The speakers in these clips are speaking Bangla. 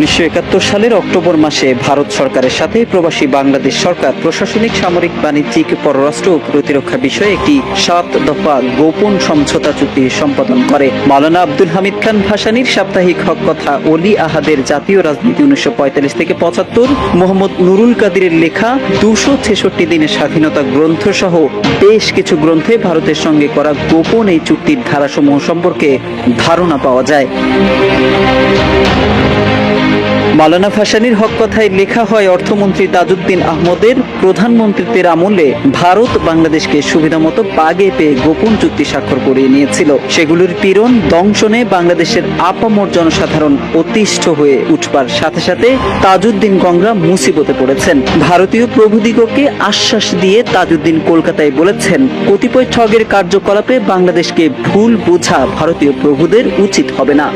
উনিশশো একাত্তর সালের অক্টোবর মাসে ভারত সরকারের সাথে প্রবাসী বাংলাদেশ সরকার প্রশাসনিক, সামরিক, বাণিজ্যিক, পররাষ্ট্র প্রতিরক্ষা বিষয়ে একটি সাত দফা গোপন সমঝোতা চুক্তি সম্পাদন করে। মাওলানা আব্দুল হামিদ খান ভাসানীর সাপ্তাহিক হক কথা অলি আহাদের জাতীয় রাজনীতি উনিশশো পঁয়তাল্লিশ থেকে পঁচাত্তর, মোহাম্মদ নুরুল কাদিরের লেখা দুশো ছেষট্টি দিনের স্বাধীনতা গ্রন্থ সহ বেশ কিছু গ্রন্থে ভারতের সঙ্গে করা গোপন এই চুক্তির ধারাসমূহ সম্পর্কে ধারণা পাওয়া যায়। মালানা ভাসানীর হক কথায় লেখা হয় অর্থমন্ত্রী তাজউদ্দিন আহমদের প্রধানমন্ত্রীত্বের আমলে ভারত বাংলাদেশকে সুবিধামতো বাগে পেয়ে গোপন চুক্তি স্বাক্ষর করিয়ে নিয়েছিল। সেগুলোর পীড়ন, দংশনে বাংলাদেশের আপামর জনসাধারণ অতিষ্ঠ হয়ে উঠবার সাথে সাথে তাজউদ্দিন গঙ্গা মুসিবতে পড়েছেন। ভারতীয় প্রভুদিগকে আশ্বাস দিয়ে তাজউদ্দিন কলকাতায় বলেছেন, কতিপয় ঠগের কার্যকলাপে বাংলাদেশকে ভুল বোঝা ভারতীয় প্রভুদের উচিত হবে না।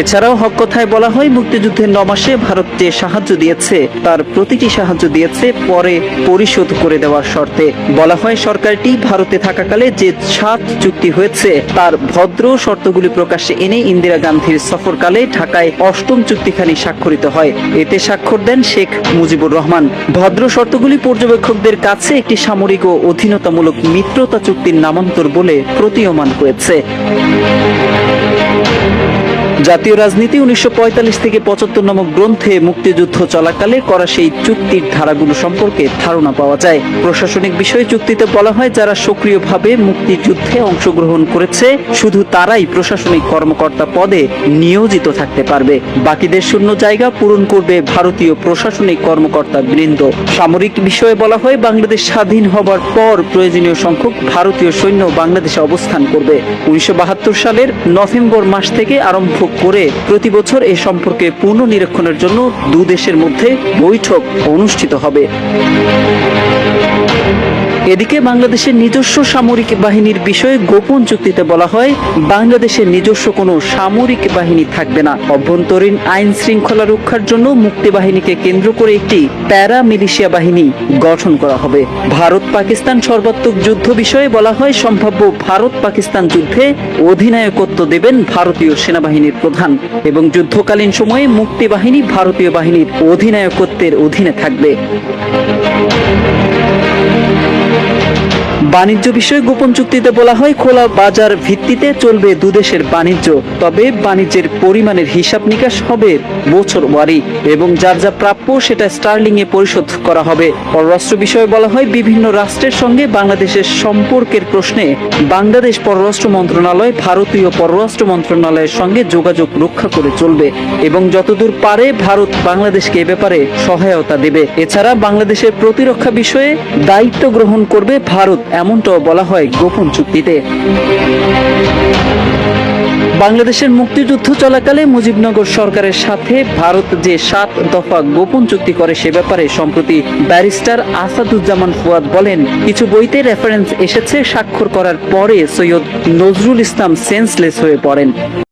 এছাড়াও হক কথায় বলা হয় মুক্তিযুদ্ধের ন মাসে ভারত যে সাহায্য দিয়েছে। তার প্রতিটি সাহায্য দিয়েছে, পরে পরিশোধ করে দেওয়ার শর্তে। বলা হয়, সরকারটি ভারতে থাকাকালে যে সাত চুক্তি হয়েছে, তার ভদ্র শর্তগুলি প্রকাশ্যে এনে ইন্দিরা গান্ধীর সফরকালে ঢাকায় অষ্টম চুক্তিখানি স্বাক্ষরিত হয়। এতে স্বাক্ষর দেন শেখ মুজিবুর রহমান। ভদ্র শর্তগুলি পর্যবেক্ষকদের কাছে একটি সামরিক ও অধীনতামূলক মিত্রতা চুক্তির নামান্তর বলে প্রতীয়মান হয়েছে। জাতীয় রাজনীতি উনিশশো পঁয়তাল্লিশ থেকে পঁচাত্তর নামক গ্রন্থে মুক্তিযুদ্ধ চলাকালে করা সেই চুক্তির ধারাগুলো সম্পর্কে ধারণা পাওয়া যায়। প্রশাসনিক বিষয়ে চুক্তিতে বলা হয়, যারা সক্রিয়ভাবে মুক্তিযুদ্ধে অংশগ্রহণ করেছে, শুধু তারাই প্রশাসনিক কর্মকর্তা পদে নিয়োজিত থাকতে পারবে। বাকিদের শূন্য জায়গা পূরণ করবে ভারতীয় প্রশাসনিক কর্মকর্তা বৃন্দ। সামরিক বিষয়ে বলা হয়, বাংলাদেশ স্বাধীন হবার পর প্রয়োজনীয় সংখ্যক ভারতীয় সৈন্য বাংলাদেশে অবস্থান করবে। উনিশশো বাহাত্তর সালের নভেম্বর মাস থেকে আরম্ভ করে প্রতি বছর এ সম্পর্কে পূর্ণ নিরীক্ষণের জন্য দু দেশের মধ্যে বৈঠক অনুষ্ঠিত হবে। এদিকে বাংলাদেশের নিজস্ব সামরিক বাহিনীর বিষয়ে গোপন চুক্তিতে বলা হয়, বাংলাদেশের নিজস্ব কোনো সামরিক বাহিনী থাকবে না। অভ্যন্তরীণ আইন শৃঙ্খলা রক্ষার জন্য মুক্তি বাহিনীকে কেন্দ্র করে একটি প্যারা মিলিশিয়া বাহিনী গঠন করা হবে। ভারত পাকিস্তান সর্বাত্মক যুদ্ধ বিষয়ে বলা হয়, সম্ভাব্য ভারত পাকিস্তান যুদ্ধে অধিনায়কত্ব দেবেন ভারতীয় সেনাবাহিনীর প্রধান। এবং যুদ্ধকালীন সময়ে মুক্তি বাহিনী ভারতীয় বাহিনীর অধিনায়কত্বের অধীনে থাকবে। বাণিজ্য বিষয়ে গোপন চুক্তিতে বলা হয়, খোলা বাজার ভিত্তিতে চলবে দুদেশের বাণিজ্য। তবে বাণিজ্যের পরিমাণের হিসাব নিকাশ হবে বছর ওয়ারি এবং যার যা প্রাপ্য সেটা স্টার্লিং এ পরিশোধ করা হবে। পররাষ্ট্র বিষয়ে বলা হয়, বিভিন্ন রাষ্ট্রের সঙ্গে বাংলাদেশের সম্পর্কের প্রশ্নে বাংলাদেশ পররাষ্ট্র মন্ত্রণালয়, ভারতীয় পররাষ্ট্র মন্ত্রণালয়ের সঙ্গে যোগাযোগ রক্ষা করে চলবে এবং যতদূর পারে ভারত বাংলাদেশকে এ ব্যাপারে সহায়তা দেবে। এছাড়া বাংলাদেশের প্রতিরক্ষা বিষয়ে দায়িত্ব গ্রহণ করবে ভারত এমনটাও বলা হয় গোপন চুক্তিতে। বাংলাদেশের মুক্তিযুদ্ধ চলাকালে মুজিবনগর সরকারের সাথে ভারত যে সাত দফা গোপন চুক্তি করে সে ব্যাপারে সম্প্রতি ব্যারিস্টার আসাদুজ্জামান ফুয়াদ বলেন, কিছু বইতে রেফারেন্স এসেছে স্বাক্ষর করার পরে সৈয়দ নজরুল ইসলাম সেন্সলেস হয়ে পড়েন।